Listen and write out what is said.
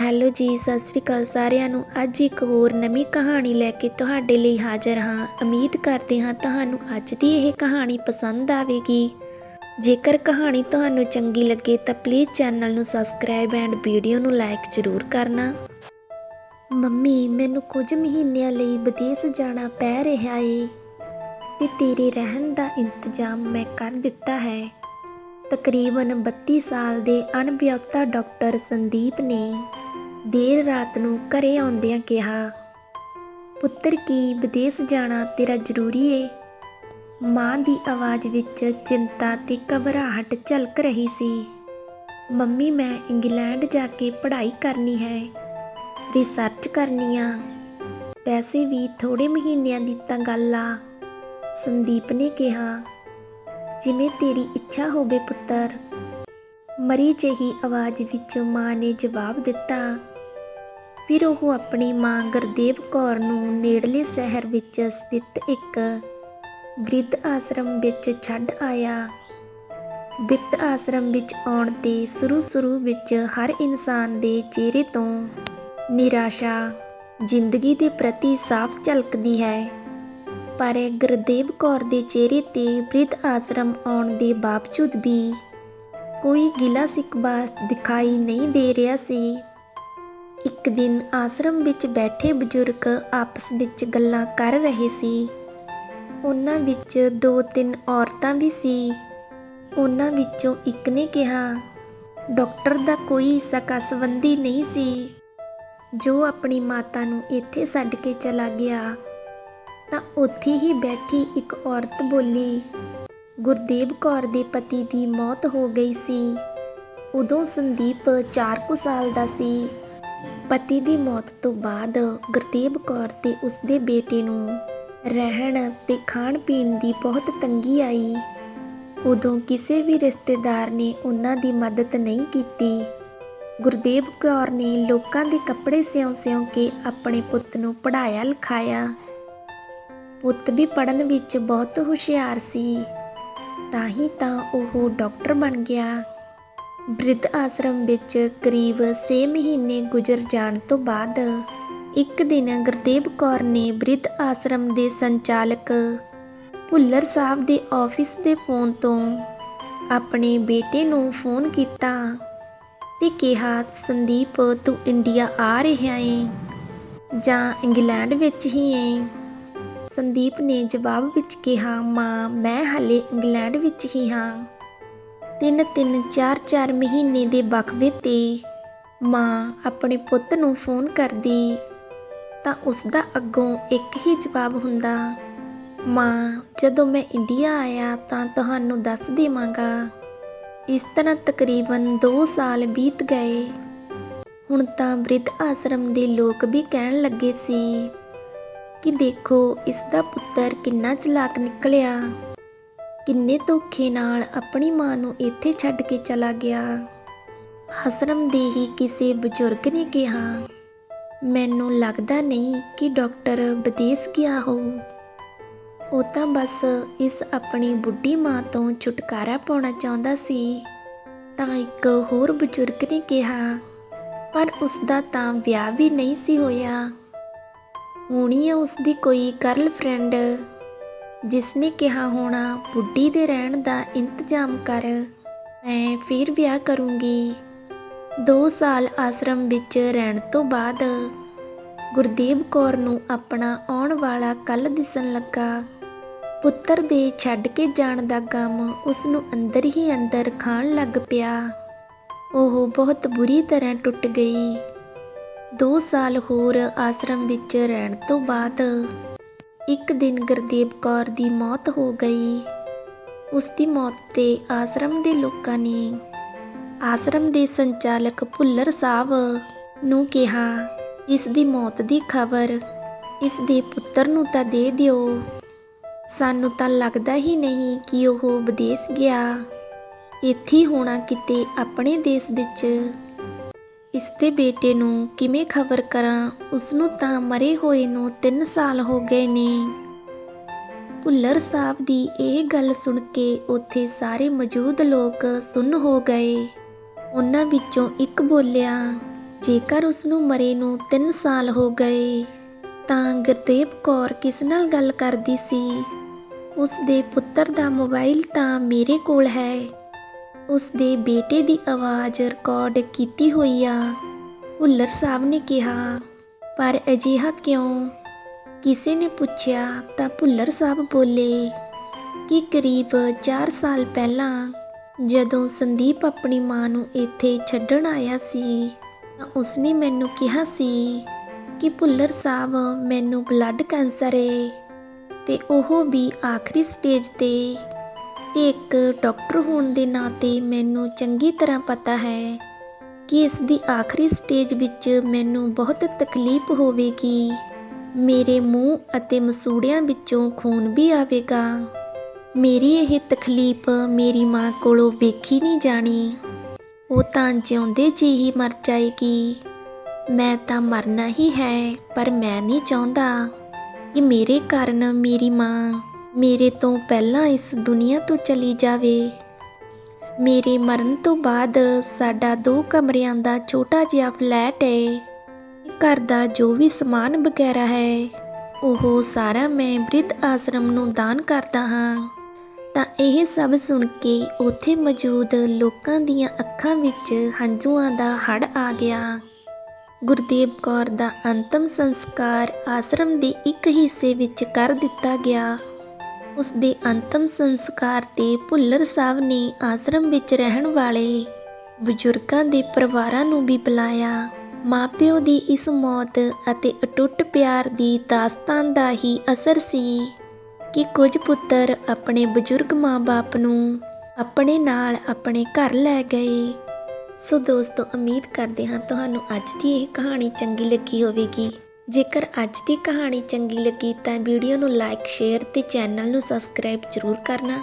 Hello ਜੀ, ਸਤਿ ਸ੍ਰੀ ਅਕਾਲ ਸਾਰਿਆਂ ਨੂੰ। ਅੱਜ ਇੱਕ ਹੋਰ ਨਵੀਂ ਕਹਾਣੀ ਲੈ ਕੇ ਤੁਹਾਡੇ ਲਈ ਹਾਜ਼ਰ ਹਾਂ। ਉਮੀਦ ਕਰਦੇ ਹਾਂ ਤੁਹਾਨੂੰ ਅੱਜ ਦੀ ਇਹ ਕਹਾਣੀ ਪਸੰਦ ਆਵੇਗੀ। ਜੇਕਰ ਕਹਾਣੀ ਤੁਹਾਨੂੰ ਚੰਗੀ ਲੱਗੇ ਤਾਂ ਪਲੀਜ਼ ਚੈਨਲ ਨੂੰ ਸਬਸਕ੍ਰਾਈਬ ਐਂਡ ਵੀਡੀਓ ਨੂੰ ਲਾਈਕ ਜ਼ਰੂਰ ਕਰਨਾ। ਮੰਮੀ, ਮੈਨੂੰ ਕੁਝ ਮਹੀਨਿਆਂ ਲਈ ਵਿਦੇਸ਼ ਜਾਣਾ ਪੈ ਰਿਹਾ ਏ ਤੇ ਤੇਰੇ ਰਹਿਣ ਦਾ ਇੰਤਜ਼ਾਮ ਮੈਂ ਕਰ ਦਿੱਤਾ ਹੈ। ਤਕਰੀਬਨ 32 ਸਾਲ ਦੇ ਅਣਵਿਅਕਤਾ ਡਾਕਟਰ ਸੰਦੀਪ ਨੇ ਦੇਰ ਰਾਤ ਨੂੰ ਘਰੇ ਆਉਂਦਿਆਂ ਕਿਹਾ, ਪੁੱਤਰ ਕੀ ਵਿਦੇਸ਼ ਜਾਣਾ ਤੇਰਾ ਜ਼ਰੂਰੀ ਏ? ਮਾਂ ਦੀ ਆਵਾਜ਼ ਵਿੱਚ ਚਿੰਤਾ ਤੇ ਘਬਰਾਹਟ ਝਲਕ ਰਹੀ ਸੀ। ਮੰਮੀ, ਮੈਂ ਇੰਗਲੈਂਡ ਜਾ ਕੇ ਪੜ੍ਹਾਈ ਕਰਨੀ ਹੈ, ਰਿਸਰਚ ਕਰਨੀ ਆ। ਪੈਸੇ ਵੀ ਥੋੜੇ ਮਹੀਨਿਆਂ ਦੀ ਤਾਂ ਗੱਲ ਆ, ਸੰਦੀਪ ਨੇ ਕਿਹਾ। ਜਿਵੇਂ ਤੇਰੀ ਇੱਛਾ ਹੋਵੇ ਪੁੱਤਰ। ਮਰੀ ਜਿਹੀ ਆਵਾਜ਼ ਵਿੱਚ ਮਾਂ ਨੇ ਜਵਾਬ ਦਿੱਤਾ। ਫਿਰ ਉਹ ਆਪਣੀ ਮਾਂ ਗੁਰਦੇਵ ਕੌਰ ਨੂੰ ਨੇੜਲੇ ਸ਼ਹਿਰ ਵਿੱਚ ਸਥਿਤ ਇੱਕ ਬ੍ਰਿਧ ਆਸ਼ਰਮ ਵਿੱਚ ਛੱਡ ਆਇਆ। ਬ੍ਰਿਧ ਆਸ਼ਰਮ ਵਿੱਚ ਆਉਣ ਤੇ ਸ਼ੁਰੂ-ਸ਼ੁਰੂ ਵਿੱਚ ਹਰ ਇਨਸਾਨ ਦੇ ਚਿਹਰੇ ਤੋਂ ਨਿਰਾਸ਼ਾ ਜ਼ਿੰਦਗੀ ਦੇ ਪ੍ਰਤੀ ਸਾਫ਼ ਝਲਕਦੀ ਹੈ। ਪਰ ਗੁਰਦੇਵ ਕੌਰ ਦੇ ਚਿਹਰੇ ਤੇ ਬ੍ਰਿਧ ਆਸ਼ਰਮ ਆਉਣ ਦੇ ਬਾਵਜੂਦ ਵੀ ਕੋਈ ਗਿਲਾ ਸਿਕਵਾ ਦਿਖਾਈ ਨਹੀਂ ਦੇ ਰਿਹਾ ਸੀ। ਇੱਕ ਦਿਨ ਆਸ਼ਰਮ ਵਿੱਚ ਬੈਠੇ ਬਜ਼ੁਰਗ ਆਪਸ ਵਿੱਚ ਗੱਲਾਂ ਕਰ ਰਹੇ ਸੀ। ਉਹਨਾਂ ਵਿੱਚ ਦੋ ਤਿੰਨ ਔਰਤਾਂ ਵੀ ਸੀ। ਉਹਨਾਂ ਵਿੱਚੋਂ ਇੱਕ ਨੇ ਕਿਹਾ, ਡਾਕਟਰ ਦਾ ਕੋਈ ਸਕਾ ਸੰਬੰਧੀ ਨਹੀਂ ਸੀ। ਜੋ ਆਪਣੀ ਮਾਤਾ ਨੂੰ ਇੱਥੇ ਛੱਡ ਕੇ ਚਲਾ ਗਿਆ ਤਾਂ ਉੱਥੇ ਹੀ ਬੈਠੀ ਇੱਕ ਔਰਤ ਬੋਲੀ, ਗੁਰਦੇਵ ਕੌਰ ਦੇ ਪਤੀ ਦੀ ਮੌਤ ਹੋ ਗਈ ਸੀ। ਉਦੋਂ ਸੰਦੀਪ 4 ਕੁ ਸਾਲ ਦਾ ਸੀ। ਪਤੀ ਦੀ ਮੌਤ ਤੋਂ ਬਾਅਦ ਗੁਰਦੇਵ ਕੌਰ ਤੇ ਉਸਦੇ ਬੇਟੇ ਨੂੰ ਰਹਿਣ ਤੇ ਖਾਣ ਪੀਣ ਦੀ ਬਹੁਤ ਤੰਗੀ ਆਈ। ਉਦੋਂ ਕਿਸੇ ਵੀ ਰਿਸ਼ਤੇਦਾਰ ਨੇ ਉਹਨਾਂ ਦੀ ਮਦਦ ਨਹੀਂ ਕੀਤੀ। ਗੁਰਦੇਵ ਕੌਰ ਨੇ ਲੋਕਾਂ ਦੇ ਕੱਪੜੇ ਸਿਉਂ-ਸਿਉਂ ਕੇ ਆਪਣੇ ਪੁੱਤ ਨੂੰ ਪੜ੍ਹਾਇਆ ਲਿਖਾਇਆ ਪੁੱਤ ਵੀ ਪੜਨ ਵਿੱਚ ਬਹੁਤ ਹੁਸ਼ਿਆਰ ਸੀ। ਤਾਂ ਹੀ ਤਾਂ ਉਹ ਡਾਕਟਰ ਬਣ ਗਿਆ। ਬ੍ਰਿਧ ਆਸ਼ਰਮ ਵਿੱਚ ਕਰੀਬ 6 ਮਹੀਨੇ ਗੁਜ਼ਰ ਜਾਣ ਤੋਂ ਬਾਅਦ ਇੱਕ ਦਿਨ ਗੁਰਦੇਵ ਕੌਰ ਨੇ ਬ੍ਰਿਧ ਆਸ਼ਰਮ ਦੇ ਸੰਚਾਲਕ ਭੁੱਲਰ ਸਾਹਿਬ ਦੇ ਆਫਿਸ ਦੇ ਫੋਨ ਤੋਂ ਆਪਣੇ ਬੇਟੇ ਨੂੰ ਫੋਨ ਕੀਤਾ ਤੇ ਕਿਹਾ, ਸੰਦੀਪ, ਤੂੰ ਇੰਡੀਆ ਆ ਰਿਹਾ ਏ ਜਾਂ ਇੰਗਲੈਂਡ ਵਿੱਚ ਹੀ ਏ? ਸੰਦੀਪ ਨੇ ਜਵਾਬ ਵਿੱਚ ਕਿਹਾ, ਮਾਂ, ਮੈਂ ਹਾਲੇ ਇੰਗਲੈਂਡ ਵਿੱਚ ਹੀ ਹਾਂ। ਤਿੰਨ ਤਿੰਨ ਚਾਰ ਚਾਰ ਮਹੀਨੇ ਦੇ ਵਕਫੇ ਤੇ ਮਾਂ ਆਪਣੇ ਪੁੱਤ ਨੂੰ ਫੋਨ ਕਰਦੀ, ਤਾਂ ਉਸ ਦਾ ਅੱਗੋਂ ਇੱਕ ਹੀ ਜਵਾਬ ਹੁੰਦਾ, ਮਾਂ, ਜਦੋਂ ਮੈਂ ਇੰਡੀਆ ਆਇਆ ਤਾਂ ਤੁਹਾਨੂੰ ਦੱਸ ਦੇਵਾਂਗਾ। ਇਸ ਤਰ੍ਹਾਂ ਤਕਰੀਬਨ 2 ਸਾਲ ਬੀਤ ਗਏ। ਹੁਣ ਤਾਂ ਬ੍ਰਿਧ ਆਸ਼ਰਮ ਦੇ ਲੋਕ ਵੀ ਕਹਿਣ ਲੱਗੇ ਸੀ ਕਿ ਦੇਖੋ ਇਸ ਦਾ ਪੁੱਤਰ ਕਿੰਨਾ ਚਲਾਕ ਨਿਕਲਿਆ। ਕਿੰਨੇ ਧੋਖੇ ਨਾਲ ਆਪਣੀ ਮਾਂ ਨੂੰ ਇੱਥੇ ਛੱਡ ਕੇ ਚਲਾ ਗਿਆ। ਆਸ਼ਰਮ ਦੇ ਹੀ ਕਿਸੇ ਬਜ਼ੁਰਗ ਨੇ ਕਿਹਾ, ਮੈਨੂੰ ਲੱਗਦਾ ਨਹੀਂ ਕਿ ਡਾਕਟਰ ਵਿਦੇਸ਼ ਗਿਆ ਹੋ। ਉਹ ਤਾਂ ਬਸ ਇਸ ਆਪਣੀ ਬੁੱਢੀ ਮਾਂ ਤੋਂ ਛੁਟਕਾਰਾ ਪਾਉਣਾ ਚਾਹੁੰਦਾ ਸੀ। ਤਾਂ ਇੱਕ ਹੋਰ ਬਜ਼ੁਰਗ ਨੇ ਕਿਹਾ, ਪਰ ਉਸ ਦਾ ਤਾਂ ਵਿਆਹ ਵੀ ਨਹੀਂ ਸੀ ਹੋਇਆ। ਹੋਣੀ ਹੈ ਉਸ ਦੀ ਕੋਈ ਗਰਲਫ੍ਰੈਂਡ ਜਿਸ ਨੇ ਕਿਹਾ ਹੋਣਾ, ਬੁੱਢੀ ਦੇ ਰਹਿਣ ਦਾ ਇੰਤਜ਼ਾਮ ਕਰ, ਮੈਂ ਫਿਰ ਵਿਆਹ ਕਰੂੰਗੀ। 2 ਸਾਲ ਆਸ਼ਰਮ ਵਿੱਚ ਰਹਿਣ ਤੋਂ ਬਾਅਦ ਗੁਰਦੇਵ ਕੌਰ ਨੂੰ ਆਪਣਾ ਆਉਣ ਵਾਲਾ ਕੱਲ ਦਿਸਣ ਲੱਗਾ। ਪੁੱਤਰ ਦੇ ਛੱਡ ਕੇ ਜਾਣ ਦਾ ਗਮ ਉਸ ਨੂੰ ਅੰਦਰ ਹੀ ਅੰਦਰ ਖਾਣ ਲੱਗ ਪਿਆ। ਉਹ ਬਹੁਤ ਬੁਰੀ ਤਰ੍ਹਾਂ ਟੁੱਟ ਗਈ। 2 ਸਾਲ ਹੋਰ ਆਸ਼ਰਮ ਵਿੱਚ ਰਹਿਣ ਤੋਂ ਬਾਅਦ ਇੱਕ ਦਿਨ ਗੁਰਦੇਵ ਕੌਰ ਦੀ ਮੌਤ ਹੋ ਗਈ। ਉਸ ਦੀ ਮੌਤ ਤੇ ਆਸ਼ਰਮ ਦੇ ਲੋਕਾਂ ਨੇ ਆਸ਼ਰਮ ਦੇ ਸੰਚਾਲਕ ਭੁੱਲਰ ਸਾਹਿਬ ਨੂੰ ਕਿਹਾ, ਇਸ ਦੀ ਮੌਤ ਦੀ ਖਬਰ ਇਸ ਦੇ ਪੁੱਤਰ ਨੂੰ ਤਾਂ ਦੇ ਦਿਓ। ਸਾਨੂੰ ਤਾਂ ਲੱਗਦਾ ਹੀ ਨਹੀਂ ਕਿ ਉਹ ਵਿਦੇਸ਼ ਗਿਆ। ਇੱਥੇ ਹੋਣਾ ਕਿਤੇ ਆਪਣੇ ਦੇਸ਼ ਵਿੱਚ ਇਸ ਦੇ ਬੇਟੇ ਨੂੰ ਕਿਵੇਂ ਖਬਰ ਕਰਾਂ? ਉਸ ਨੂੰ ਤਾਂ ਮਰੇ ਹੋਏ ਨੂੰ 3 ਸਾਲ ਹੋ ਗਏ ਨੇ। ਭੁੱਲਰ ਸਾਹਿਬ ਦੀ ਇਹ ਗੱਲ ਸੁਣ ਕੇ ਉੱਥੇ ਸਾਰੇ ਮੌਜੂਦ ਲੋਕ ਸੁੰਨ ਹੋ ਗਏ। ਉਹਨਾਂ ਵਿੱਚੋਂ ਇੱਕ ਬੋਲਿਆ, ਜੇਕਰ ਉਸ ਨੂੰ ਮਰੇ ਨੂੰ 3 ਸਾਲ ਹੋ ਗਏ, ਤਾਂ ਗੁਰਦੇਵ ਕੌਰ ਕਿਸ ਨਾਲ ਗੱਲ ਕਰਦੀ ਸੀ? ਉਸ ਦੇ ਪੁੱਤਰ ਦਾ ਮੋਬਾਈਲ ਤਾਂ ਮੇਰੇ ਕੋਲ ਹੈ। ਉਸ ਦੇ ਬੇਟੇ ਦੀ ਆਵਾਜ਼ ਰਿਕਾਰਡ ਕੀਤੀ ਹੋਈ ਆ। ਭੁੱਲਰ ਸਾਹਿਬ ਨੇ ਕਿਹਾ, ਪਰ ਅਜਿਹਾ ਕਿਉਂ? ਕਿਸੇ ਨੇ ਪੁੱਛਿਆ ਤਾਂ ਭੁੱਲਰ ਸਾਹਿਬ ਬੋਲੇ ਕਿ ਕਰੀਬ 4 ਸਾਲ ਪਹਿਲਾਂ ਜਦੋਂ ਸੰਦੀਪ ਆਪਣੀ ਮਾਂ ਨੂੰ ਇੱਥੇ ਛੱਡਣ ਆਇਆ ਸੀ, ਤਾਂ ਉਸਨੇ ਮੈਨੂੰ ਕਿਹਾ ਸੀ ਕਿ ਭੁੱਲਰ ਸਾਹਿਬ ਮੈਨੂੰ ਬਲੱਡ ਕੈਂਸਰ ਹੈ ਤੇ ਉਹ ਵੀ ਆਖਰੀ ਸਟੇਜ ਤੇ ਤੇ ਇੱਕ ਡਾਕਟਰ ਹੋਣ ਦੇ ਨਾਤੇ ਮੈਨੂੰ ਚੰਗੀ ਤਰ੍ਹਾਂ ਪਤਾ ਹੈ ਕਿ ਇਸ ਦੀ ਆਖਰੀ ਸਟੇਜ ਵਿੱਚ ਮੈਨੂੰ ਬਹੁਤ ਤਕਲੀਫ ਹੋਵੇਗੀ। ਮੇਰੇ ਮੂੰਹ ਅਤੇ ਮਸੂੜਿਆਂ ਵਿੱਚੋਂ ਖੂਨ ਵੀ ਆਵੇਗਾ। ਮੇਰੀ ਇਹ ਤਕਲੀਫ ਮੇਰੀ ਮਾਂ ਕੋਲੋਂ ਵੇਖੀ ਨਹੀਂ ਜਾਣੀ। ਉਹ ਤਾਂ ਜਿਉਂਦੇ ਜੀ ਹੀ ਮਰ ਜਾਏਗੀ। ਮੈਂ ਤਾਂ ਮਰਨਾ ਹੀ ਹੈ, ਪਰ ਮੈਂ ਨਹੀਂ ਚਾਹੁੰਦਾ ਕਿ ਮੇਰੇ ਕਾਰਨ ਮੇਰੀ ਮਾਂ ਮੇਰੇ ਤੋਂ ਪਹਿਲਾਂ ਇਸ ਦੁਨੀਆ ਤੋਂ ਚਲੀ ਜਾਵੇ। ਮੇਰੇ ਮਰਨ ਤੋਂ ਬਾਅਦ ਸਾਡਾ ਦੋ ਕਮਰਿਆਂ ਦਾ ਛੋਟਾ ਜਿਹਾ ਫਲੈਟ ਹੈ ਘਰ ਦਾ ਜੋ ਵੀ ਸਮਾਨ ਵਗੈਰਾ ਹੈ, ਉਹ ਸਾਰਾ ਮੈਂ ਬ੍ਰਿਧ ਆਸ਼ਰਮ ਨੂੰ ਦਾਨ ਕਰਦਾ ਹਾਂ। ਤਾਂ ਇਹ ਸਭ ਸੁਣ ਕੇ ਉੱਥੇ ਮੌਜੂਦ ਲੋਕਾਂ ਦੀਆਂ ਅੱਖਾਂ ਵਿੱਚ ਹੰਝੂਆਂ ਦਾ ਹੜ ਆ ਗਿਆ। ਗੁਰਦੇਵ ਕੌਰ ਦਾ ਅੰਤਮ ਸੰਸਕਾਰ ਆਸ਼ਰਮ ਦੇ ਇੱਕ ਹਿੱਸੇ ਵਿੱਚ ਕਰ ਦਿੱਤਾ ਗਿਆ। ਉਸ ਦੇ ਅੰਤਮ ਸੰਸਕਾਰ ਤੇ ਭੁੱਲਰ ਸਾਹਿਬ ਨੇ ਆਸ਼ਰਮ ਵਿੱਚ ਰਹਿਣ ਵਾਲੇ ਬਜ਼ੁਰਗਾਂ ਦੇ ਪਰਿਵਾਰਾਂ ਨੂੰ ਵੀ ਬੁਲਾਇਆ। ਮਾਪਿਓ ਦੀ ਇਸ ਮੌਤ ਅਤੇ ਅਟੁੱਟ ਪਿਆਰ ਦੀ ਦਾਸਤਾਨ ਦਾ ਹੀ ਅਸਰ ਸੀ ਕਿ ਕੁਝ ਪੁੱਤਰ ਆਪਣੇ ਬਜ਼ੁਰਗ ਮਾਂ-ਬਾਪ ਨੂੰ ਆਪਣੇ ਨਾਲ ਆਪਣੇ ਘਰ ਲੈ ਗਏ। ਸੋ ਦੋਸਤੋ, ਉਮੀਦ ਕਰਦੇ ਹਾਂ ਤੁਹਾਨੂੰ ਅੱਜ ਦੀ ਇਹ ਕਹਾਣੀ ਚੰਗੀ ਲੱਗੀ ਹੋਵੇਗੀ। ਜੇਕਰ ਅੱਜ ਦੀ ਕਹਾਣੀ ਚੰਗੀ ਲੱਗੀ ਤਾਂ ਵੀਡੀਓ ਨੂੰ ਲਾਈਕ, ਸ਼ੇਅਰ ਤੇ ਚੈਨਲ ਨੂੰ ਸਬਸਕ੍ਰਾਈਬ ਜ਼ਰੂਰ ਕਰਨਾ।